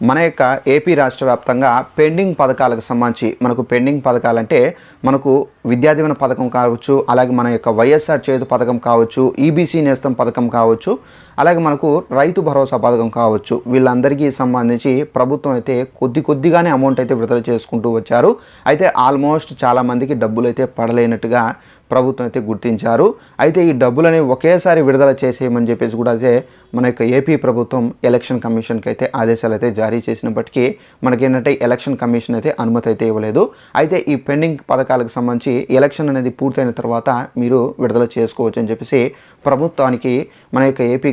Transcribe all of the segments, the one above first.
మన యొక్క ఏపీ రాష్ట్ర వ్యాప్తంగా పెండింగ్ పథకాలకు సంబంధించి మనకు పెండింగ్ పథకాలంటే మనకు విద్యాదీవెన పథకం కావచ్చు అలాగే మన యొక్క వైఎస్ఆర్ చేతు పథకం కావచ్చు ఈబీసీ నేస్తం పథకం కావచ్చు అలాగే మనకు రైతు భరోసా పథకం కావచ్చు. వీళ్ళందరికీ సంబంధించి ప్రభుత్వం అయితే కొద్ది కొద్దిగానే అమౌంట్ అయితే విడుదల చేసుకుంటూ వచ్చారు. అయితే ఆల్మోస్ట్ చాలామందికి డబ్బులు అయితే పడలేనట్టుగా ప్రభుత్వం అయితే గుర్తించారు. అయితే ఈ డబ్బులని ఒకేసారి విడుదల చేసేయమని చెప్పేసి కూడా అయితే మన యొక్క ఏపీ ప్రభుత్వం ఎలక్షన్ కమిషన్కి అయితే ఆదేశాలు అయితే జారీ చేసినప్పటికీ మనకేంటంటే ఎలక్షన్ కమిషన్ అయితే అనుమతి అయితే ఇవ్వలేదు. అయితే ఈ పెండింగ్ పథకాలకు సంబంధించి ఎలక్షన్ అనేది పూర్తయిన తర్వాత మీరు విడుదల చేసుకోవచ్చు అని చెప్పేసి ప్రభుత్వానికి మన యొక్క ఏపీ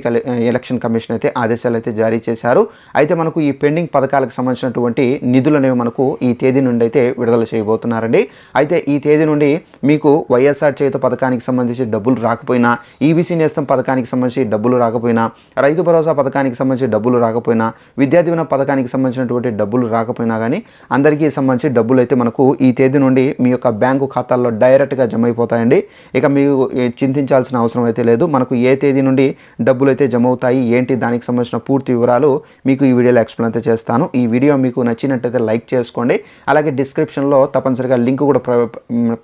ఎలక్షన్ కమిషన్ అయితే ఆదేశాలు అయితే జారీ చేశారు. అయితే మనకు ఈ పెండింగ్ పథకాలకు సంబంధించినటువంటి నిధులు అనేవి మనకు ఈ తేదీ నుండి అయితే విడుదల చేయబోతున్నారండి. అయితే ఈ తేదీ నుండి మీకు వైఎస్ఆర్ చేత పథకానికి సంబంధించి డబ్బులు రాకపోయినా ఈబీసీ నేస్తం పథకానికి సంబంధించి డబ్బులు రాకపోయినా రైతు భరోసా పథకానికి సంబంధించి డబ్బులు రాకపోయినా విద్యా దీవెన పథకానికి సంబంధించినటువంటి డబ్బులు రాకపోయినా కానీ అందరికీ సంబంధించి డబ్బులు అయితే మనకు ఈ తేదీ నుండి మీ యొక్క బ్యాంకు ఖాతాల్లో డైరెక్ట్గా జమ అయిపోతాయండి ఇక మీకు చింతించాల్సిన అవసరం అయితే లేదు. మనకు ఏ తేదీ నుండి డబ్బులు అయితే జమ అవుతాయి ఏంటి దానికి సంబంధించిన పూర్తి వివరాలు మీకు ఈ వీడియోలో ఎక్స్ప్లెయిన్ అయితే చేస్తాను. ఈ వీడియో మీకు నచ్చినట్టయితే లైక్ చేసుకోండి. అలాగే డిస్క్రిప్షన్లో తప్పనిసరిగా లింక్ కూడా ప్ర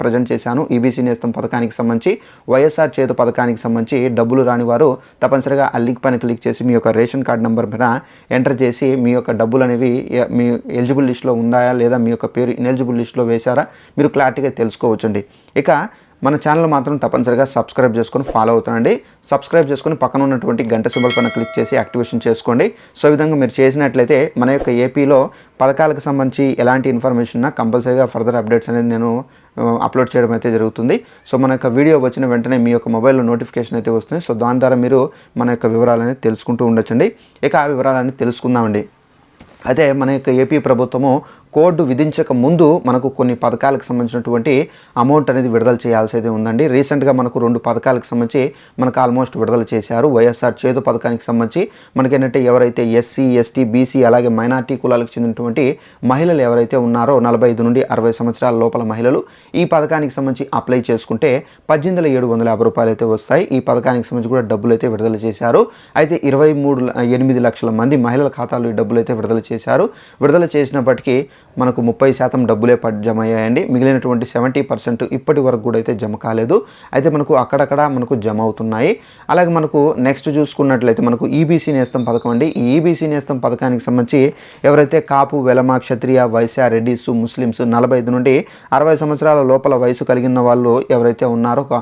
ప్రజెంట్ చేశాను. ఈబీసీ నేస్తం పథకానికి సంబంధించి వైఎస్ఆర్ చేతు పథకానికి సంబంధించి డబ్బులు రాని వారు తప్పనిసరిగా ఆ లింక్ పైన క్లిక్ చేసి మీ యొక్క రేషన్ కార్డ్ నెంబర్ మీద ఎంటర్ చేసి మీ యొక్క డబ్బులు అనేవి మీ ఎలిజిబుల్ లిస్ట్లో ఉందాయా లేదా మీ యొక్క పేరు ఇనెలిజిబుల్ లిస్ట్లో వేశారా మీరు క్లారిటీగా తెలుసుకోవచ్చండి. ఇక మన ఛానల్ మాత్రం తప్పనిసరిగా సబ్స్క్రైబ్ చేసుకొని ఫాలో అవుతానండి సబ్స్క్రైబ్ చేసుకొని పక్కన ఉన్నటువంటి గంట సింబల్ పైన క్లిక్ చేసి యాక్టివేషన్ చేసుకోండి. సో ఈ విధంగా మీరు చేసినట్లయితే మన యొక్క ఏపీలో పథకాలకు సంబంధించి ఎలాంటి ఇన్ఫర్మేషన్ కంపల్సరీగా ఫర్దర్ అప్డేట్స్ అనేది నేను అప్లోడ్ చేయడం అయితే జరుగుతుంది. సో మన యొక్క వీడియో వచ్చిన వెంటనే మీ యొక్క మొబైల్లో నోటిఫికేషన్ అయితే వస్తుంది. సో దాని ద్వారా మీరు మన యొక్క వివరాలని తెలుసుకుంటూ ఉండొచ్చండి. ఇక ఆ వివరాలని తెలుసుకుందామండి. అయితే మన యొక్క ఏపీ ప్రభుత్వము కోడ్ విధించక ముందు మనకు కొన్ని పథకాలకు సంబంధించినటువంటి అమౌంట్ అనేది విడుదల చేయాల్సి ఉందండి. రీసెంట్గా మనకు రెండు పథకాలకు సంబంధించి మనకు ఆల్మోస్ట్ విడుదల చేశారు. వైఎస్ఆర్ చేతు పథకానికి సంబంధించి మనకి ఏంటంటే ఎవరైతే ఎస్సీ ఎస్టీ బీసీ అలాగే మైనార్టీ కులాలకు చెందినటువంటి మహిళలు ఎవరైతే ఉన్నారో నలభై ఐదు నుండి అరవై సంవత్సరాల లోపల మహిళలు ఈ పథకానికి సంబంధించి అప్లై చేసుకుంటే పద్దెనిమిది ఏడు వందల యాభై రూపాయలు అయితే వస్తాయి. ఈ పథకానికి సంబంధించి కూడా డబ్బులు అయితే విడుదల చేశారు. అయితే ఇరవై మూడు ఎనిమిది లక్షల మంది మహిళల ఖాతాలో ఈ డబ్బులు అయితే విడుదల చేశారు. విడుదల చేసినప్పటికీ మనకు ముప్పై శాతం డబ్బులే పడ్ జమ అయ్యాయండి మిగిలినటువంటి సెవెంటీ పర్సెంట్ ఇప్పటి వరకు కూడా అయితే జమ కాలేదు. అయితే మనకు అక్కడక్కడ మనకు జమ అవుతున్నాయి అలాగే మనకు నెక్స్ట్ చూసుకున్నట్లయితే మనకు ఈబీసీ నేస్తం పథకం అండి. ఈ ఈబీసీ నేస్తం పథకానికి సంబంధించి ఎవరైతే కాపు వెలమ క్షత్రియ వైశ్య రెడ్డిస్ ముస్లిమ్స్ నలభై ఐదు నుండి అరవై సంవత్సరాల లోపల వయసు కలిగిన వాళ్ళు ఎవరైతే ఉన్నారో ఒక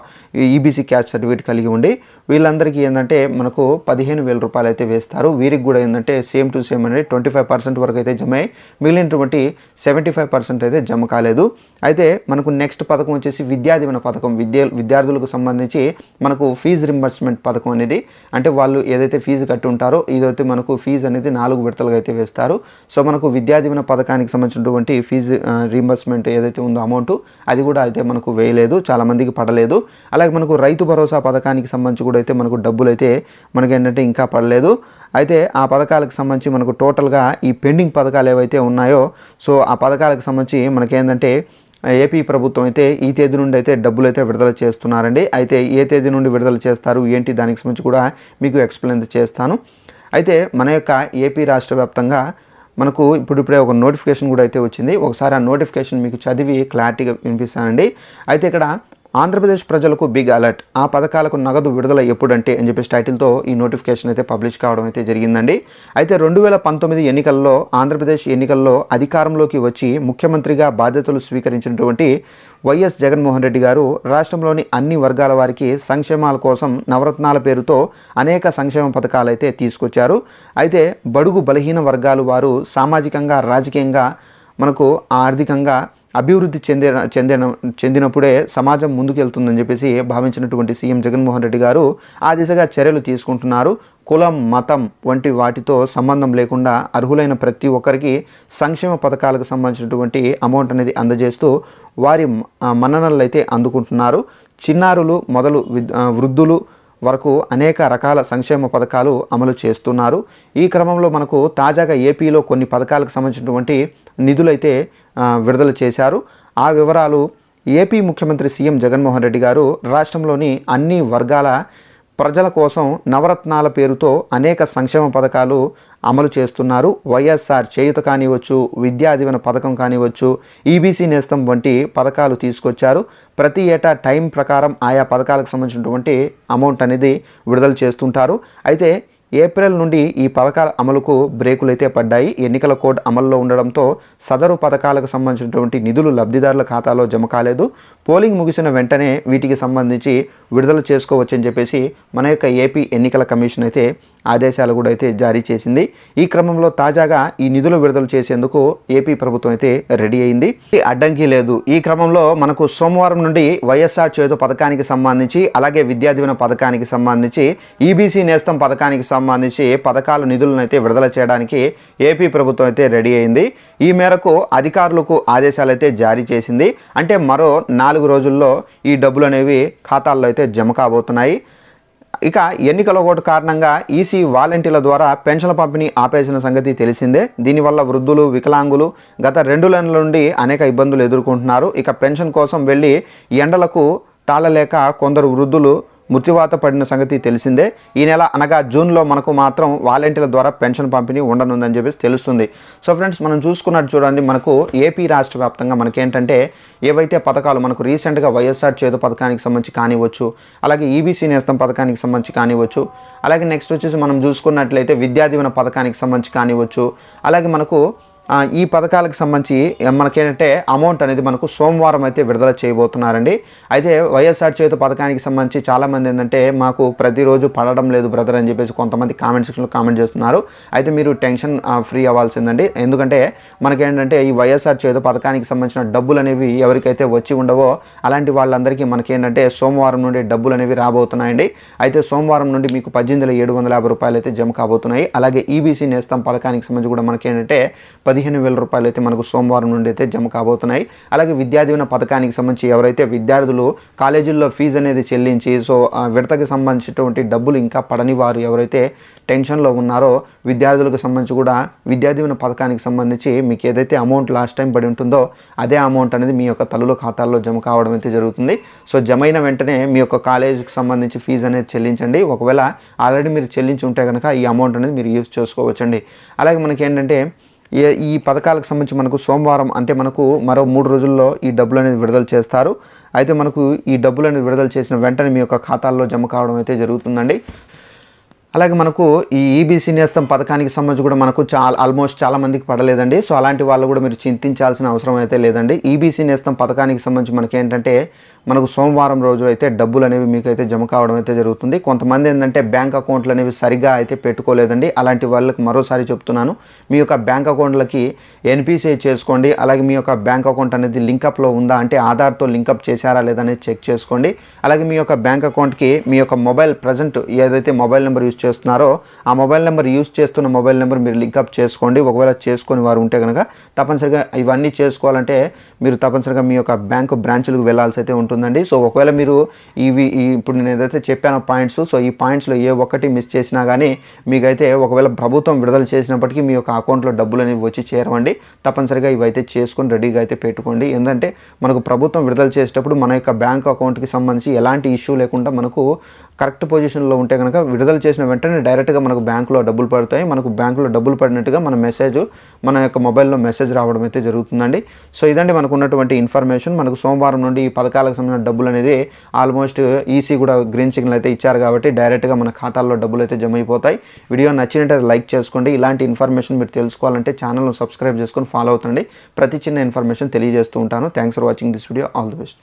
ఈబీసీ క్యాస్ట్ సర్టిఫికేట్ కలిగి ఉండి వీళ్ళందరికీ ఏంటంటే మనకు పదిహేను వేల రూపాయలు అయితే వేస్తారు. వీరికి కూడా ఏంటంటే సేమ్ టు సేమ్ అనేది ట్వంటీ ఫైవ్ పర్సెంట్ వరకు అయితే జమ అయ్యి మిగిలినటువంటి సెవెంటీ ఫైవ్ పర్సెంట్ అయితే జమ కాలేదు. అయితే మనకు నెక్స్ట్ పథకం వచ్చేసి విద్యాదీవన పథకం. విద్య విద్యార్థులకు సంబంధించి మనకు ఫీజు రింబర్స్మెంట్ పథకం అనేది అంటే వాళ్ళు ఏదైతే ఫీజు కట్టి ఉంటారో ఇదైతే మనకు ఫీజు అనేది నాలుగు విడతలుగా అయితే వేస్తారు. సో మనకు విద్యాదీవన పథకానికి సంబంధించినటువంటి ఫీజు రీంబర్స్మెంట్ ఏదైతే ఉందో అమౌంట్ అది కూడా అయితే మనకు వేయలేదు. చాలామందికి పడలేదు. అలాగే మనకు రైతు భరోసా పథకానికి సంబంధించి కూడా అయితే మనకు డబ్బులు అయితే మనకి ఏంటంటే ఇంకా పడలేదు. అయితే ఆ పథకాలకు సంబంధించి మనకు టోటల్గా ఈ పెండింగ్ పథకాలు ఏవైతే ఉన్నాయో సో ఆ పథకాలకు సంబంధించి మనకేంటంటే ఏపీ ప్రభుత్వం అయితే ఈ తేదీ నుండి అయితే డబ్బులు అయితే విడుదల చేస్తున్నారండి. అయితే ఏ తేదీ నుండి విడుదల చేస్తారు ఏంటి దానికి సంబంధించి కూడా మీకు ఎక్స్ప్లెయిన్ చేస్తాను. అయితే మన యొక్క ఏపీ రాష్ట్ర వ్యాప్తంగా మనకు ఇప్పుడు ఇప్పుడే ఒక నోటిఫికేషన్ కూడా అయితే వచ్చింది. ఒకసారి ఆ నోటిఫికేషన్ మీకు చదివి క్లారిటీగా వినిపిస్తానండి. అయితే ఇక్కడ ఆంధ్రప్రదేశ్ ప్రజలకు బిగ్ అలర్ట్ ఆ పథకాలకు నగదు విడుదల ఎప్పుడంటే అని చెప్పేసి టైటిల్తో ఈ నోటిఫికేషన్ అయితే పబ్లిష్ కావడం అయితే జరిగిందండి. అయితే రెండు వేల పంతొమ్మిది ఎన్నికల్లో ఆంధ్రప్రదేశ్ ఎన్నికల్లో అధికారంలోకి వచ్చి ముఖ్యమంత్రిగా బాధ్యతలు స్వీకరించినటువంటి వైఎస్ జగన్మోహన్ రెడ్డి గారు రాష్ట్రంలోని అన్ని వర్గాల వారికి సంక్షేమాల కోసం నవరత్నాల పేరుతో అనేక సంక్షేమ పథకాలు అయితే తీసుకొచ్చారు. అయితే బడుగు బలహీన వర్గాలు వారు సామాజికంగా రాజకీయంగా మనకు ఆర్థికంగా అభివృద్ధి చెందిన చెందిన చెందినప్పుడే సమాజం ముందుకెళ్తుందని చెప్పేసి భావించినటువంటి సీఎం జగన్మోహన్ రెడ్డి గారు ఆ దిశగా చర్యలు తీసుకుంటున్నారు. కులం మతం వంటి వాటితో సంబంధం లేకుండా అర్హులైన ప్రతి ఒక్కరికి సంక్షేమ పథకాలకు సంబంధించినటువంటి అమౌంట్ అనేది అందజేస్తూ వారి మన్ననలు అయితే అందుకుంటున్నారు. చిన్నారులు మొదలు వృద్ధులు వరకు అనేక రకాల సంక్షేమ పథకాలు అమలు చేస్తున్నారు. ఈ క్రమంలో మనకు తాజాగా ఏపీలో కొన్ని పథకాలకు సంబంధించినటువంటి నిధులైతే విడుదల చేశారు. ఆ వివరాలు ఏపీ ముఖ్యమంత్రి సీఎం జగన్మోహన్ రెడ్డి గారు రాష్ట్రంలోని అన్ని వర్గాల ప్రజల కోసం నవరత్నాల పేరుతో అనేక సంక్షేమ పథకాలు అమలు చేస్తున్నారు. వైఎస్ఆర్ చేయుత కానివచ్చు విద్యా దీవెన పథకం కానివచ్చు ఈబీసీ నేస్తం వంటి పథకాలు తీసుకొచ్చారు. ప్రతి ఏటా టైం ప్రకారం ఆయా పథకాలకు సంబంధించినటువంటి అమౌంట్ అనేది విడుదల చేస్తుంటారు. అయితే ఏప్రిల్ నుండి ఈ పథకాల అమలుకు బ్రేకులైతే పడ్డాయి. ఎన్నికల కోడ్ అమల్లో ఉండడంతో సదరు పథకాలకు సంబంధించినటువంటి నిధులు లబ్ధిదారుల ఖాతాలో జమ కాలేదు. పోలింగ్ ముగిసిన వెంటనే వీటికి సంబంధించి విడుదల చేసుకోవచ్చని చెప్పేసి మన యొక్క ఏపీ ఎన్నికల కమిషన్ అయితే ఆదేశాలు కూడా అయితే జారీ చేసింది. ఈ క్రమంలో తాజాగా ఈ నిధులు విడుదల చేసేందుకు ఏపీ ప్రభుత్వం అయితే రెడీ అయింది. ఈ అడ్డంకి లేదు. ఈ క్రమంలో మనకు సోమవారం నుండి వైఎస్ఆర్ చేతు పథకానికి సంబంధించి అలాగే విద్యా దీవెన పథకానికి సంబంధించి ఈబీసీ నేస్తం పథకానికి సంబంధించి పథకాల నిధులను అయితే విడుదల చేయడానికి ఏపీ ప్రభుత్వం అయితే రెడీ అయింది. ఈ మేరకు అధికారులకు ఆదేశాలు అయితే జారీ చేసింది. అంటే మరో నాలుగు రోజుల్లో ఈ డబ్బులు అనేవి ఖాతాల్లో అయితే జమ కాబోతున్నాయి. ఇక ఎన్నికల ఓటు కారణంగా ఈసీ వాలంటీర్ల ద్వారా పెన్షన్ల పంపిణీ ఆపేసిన సంగతి తెలిసిందే. దీనివల్ల వృద్ధులు వికలాంగులు గత రెండు నెలల నుండి అనేక ఇబ్బందులు ఎదుర్కొంటున్నారు. ఇక పెన్షన్ కోసం వెళ్ళి ఎండలకు తాళలేక కొందరు వృద్ధులు మృత్యువాత పడిన సంగతి తెలిసిందే. ఈ నెల అనగా జూన్లో మనకు మాత్రం వాలంటీర్ల ద్వారా పెన్షన్ పంపిణీ ఉండనుందని చెప్పేసి తెలుస్తుంది. సో ఫ్రెండ్స్ మనం చూసుకున్నట్టు చూడండి మనకు ఏపీ రాష్ట్ర వ్యాప్తంగా మనకేంటంటే ఏవైతే పథకాలు మనకు రీసెంట్గా వైఎస్ఆర్ చేదు పథకానికి సంబంధించి కానివ్వచ్చు అలాగే ఈబీసీ నేస్తం పథకానికి సంబంధించి కానివ్వచ్చు అలాగే నెక్స్ట్ వచ్చేసి మనం చూసుకున్నట్లయితే విద్యా దీవెన పథకానికి సంబంధించి కానివ్వచ్చు అలాగే మనకు ఈ పథకాలకు సంబంధించి మనకేంటంటే అమౌంట్ అనేది మనకు సోమవారం అయితే విడుదల చేయబోతున్నారండి. అయితే వైఎస్ఆర్ చేతు పథకానికి సంబంధించి చాలామంది ఏంటంటే మాకు ప్రతిరోజు పడడం లేదు బ్రదర్ అని చెప్పేసి కొంతమంది కామెంట్ సెక్షన్లో కామెంట్ చేస్తున్నారు. అయితే మీరు టెన్షన్ ఫ్రీ అవ్వాల్సిందండి. ఎందుకంటే మనకేంటంటే ఈ వైఎస్ఆర్ చేతు పథకానికి సంబంధించిన డబ్బులు అనేవి ఎవరికైతే వచ్చి ఉండవో అలాంటి వాళ్ళందరికీ మనకేంటంటే సోమవారం నుండి డబ్బులు అనేవి రాబోతున్నాయండి. అయితే సోమవారం నుండి మీకు పద్దెనిమిది ఏడు వందల యాభై రూపాయలు అయితే జమ కాబోతున్నాయి. అలాగే ఈబీసీ నేస్తం పథకానికి సంబంధించి కూడా మనకేంటంటే పది పదిహేను వేల రూపాయలు అయితే మనకు సోమవారం నుండి అయితే జమ కాబోతున్నాయి. అలాగే విద్యా దీవెన పథకానికి సంబంధించి ఎవరైతే విద్యార్థులు కాలేజీల్లో ఫీజు అనేది చెల్లించి సో ఆ విడతకి సంబంధించినటువంటి డబ్బులు ఇంకా పడని వారు ఎవరైతే టెన్షన్లో ఉన్నారో విద్యార్థులకు సంబంధించి కూడా విద్యా దీవెన పథకానికి సంబంధించి మీకు ఏదైతే అమౌంట్ లాస్ట్ టైం పడి ఉంటుందో అదే అమౌంట్ అనేది మీ యొక్క తల్లుల ఖాతాల్లో జమ కావడం అయితే జరుగుతుంది. సో జమ అయిన వెంటనే మీ యొక్క కాలేజీకి సంబంధించి ఫీజు అనేది చెల్లించండి. ఒకవేళ ఆల్రెడీ మీరు చెల్లించి ఉంటే కనుక ఈ అమౌంట్ అనేది మీరు యూజ్ చేసుకోవచ్చండి. అలాగే మనకి ఏంటంటే ఈ పథకాలకు సంబంధించి మనకు సోమవారం అంటే మనకు మరో మూడు రోజుల్లో ఈ డబ్బులు అనేది విడుదల చేస్తారు. అయితే మనకు ఈ డబ్బులు అనేది విడుదల చేసిన వెంటనే మీ యొక్క ఖాతాల్లో జమ కావడం అయితే జరుగుతుందండి. అలాగే మనకు ఈ ఈబీసీ నేస్తం పథకానికి సంబంధించి కూడా మనకు చాలా ఆల్మోస్ట్ చాలా మందికి పడలేదండి. సో అలాంటి వాళ్ళు కూడా మీరు చింతించాల్సిన అవసరం అయితే లేదండి. ఈబీసీ నేస్తం పథకానికి సంబంధించి మనకి ఏంటంటే మనకు సోమవారం రోజు అయితే డబ్బులు అనేవి మీకైతే జమ కావడం అయితే జరుగుతుంది. కొంతమంది ఏంటంటే బ్యాంక్ అకౌంట్లు అనేవి సరిగా అయితే పెట్టుకోలేదండి. అలాంటి వాళ్ళకి మరోసారి చెప్తున్నాను. మీ యొక్క బ్యాంక్ అకౌంట్లకి ఎన్పిసిఐ చేసుకోండి. అలాగే మీ యొక్క బ్యాంక్ అకౌంట్ అనేది లింకప్లో ఉందా అంటే ఆధార్తో లింకప్ చేశారా లేదా అనేది చెక్ చేసుకోండి. అలాగే మీ యొక్క బ్యాంక్ అకౌంట్కి మీ యొక్క మొబైల్ ప్రజెంట్ ఏదైతే మొబైల్ నెంబర్ యూస్ చేస్తున్నారో ఆ మొబైల్ నెంబర్ యూస్ చేస్తున్న మొబైల్ నెంబర్ మీరు లింకప్ చేసుకోండి. ఒకవేళ చేసుకొని వారు ఉంటే కనుక తప్పనిసరిగా ఇవన్నీ చేసుకోవాలంటే మీరు తప్పనిసరిగా మీ యొక్క బ్యాంకు బ్రాంచులకు వెళ్ళాల్సి అయితే ఉంటుందండి. సో ఒకవేళ మీరు ఇవి ఇప్పుడు నేను ఏదైతే చెప్పానో పాయింట్స్ సో ఈ పాయింట్స్లో ఏ ఒక్కటి మిస్ చేసినా కానీ మీకైతే ఒకవేళ ప్రభుత్వం విడుదల చేసినప్పటికీ మీ యొక్క అకౌంట్లో డబ్బులు అనేవి వచ్చి చేరవండి. తప్పనిసరిగా ఇవైతే చేసుకొని రెడీగా అయితే పెట్టుకోండి. ఎందుకంటే మనకు ప్రభుత్వం విడుదల చేసేటప్పుడు మన యొక్క బ్యాంక్ అకౌంట్కి సంబంధించి ఎలాంటి ఇష్యూ లేకుండా మనకు కరెక్ట్ పొజిషన్లో ఉంటే కనుక విడుదల చేసిన వెంటనే డైరెక్ట్గా మనకు బ్యాంకులో డబ్బులు పడతాయి. మనకు బ్యాంకులో డబ్బులు పడినట్టుగా మన మెసేజ్ మన యొక్క మొబైల్లో మెసేజ్ రావడం అయితే జరుగుతుందండి. సో ఇదండి మనకు ఉన్నటువంటి ఇన్ఫర్మేషన్. మనకు సోమవారం నుండి ఈ పథకాలకు సంబంధించిన డబ్బులు అనేది ఆల్మోస్ట్ ఈసీ కూడా గ్రీన్ సిగ్నల్ అయితే ఇచ్చారు కాబట్టి డైరెక్ట్గా మన ఖాతాల్లో డబ్బులు అయితే జమ అయిపోతాయి. వీడియో నచ్చినట్టు లైక్ చేసుకోండి ఇలాంటి ఇన్ఫర్మేషన్ మీరు తెలుసుకోవాలంటే ఛానల్ను సబ్స్క్రైబ్ చేసుకొని ఫాలో అవుతండి ప్రతి చిన్న ఇన్ఫర్మేషన్ తెలియజేస్తూ ఉంటాను. Thanks for watching this video. All the best.